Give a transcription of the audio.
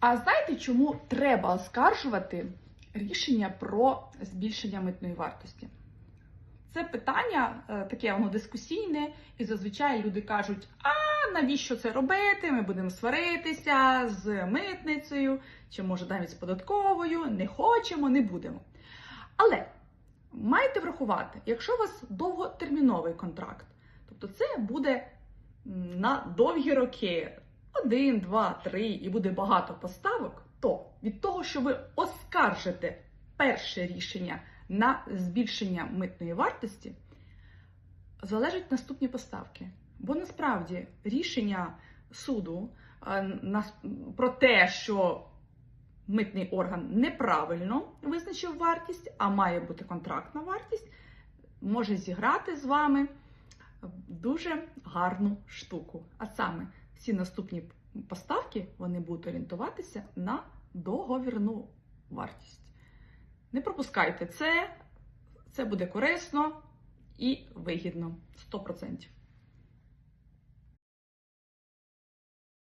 А знаєте, чому треба оскаржувати рішення про збільшення митної вартості? Це питання е, таке воно дискусійне, і зазвичай люди кажуть: а навіщо це робити? Ми будемо сваритися з митницею, чи може навіть з податковою, не хочемо, не будемо. Але маєте врахувати, якщо у вас довготерміновий контракт, тобто це буде на довгі роки, один, два, три, і буде багато поставок, то від того, що ви оскаржите перше рішення на збільшення митної вартості, залежать наступні поставки. Бо насправді рішення суду е, про те, що митний орган неправильно визначив вартість, а має бути контрактна вартість, може зіграти з вами дуже гарну штуку. А саме всі наступні поставки вони будуть орієнтуватися на договірну вартість. Не пропускайте це, це буде корисно і вигідно 100%.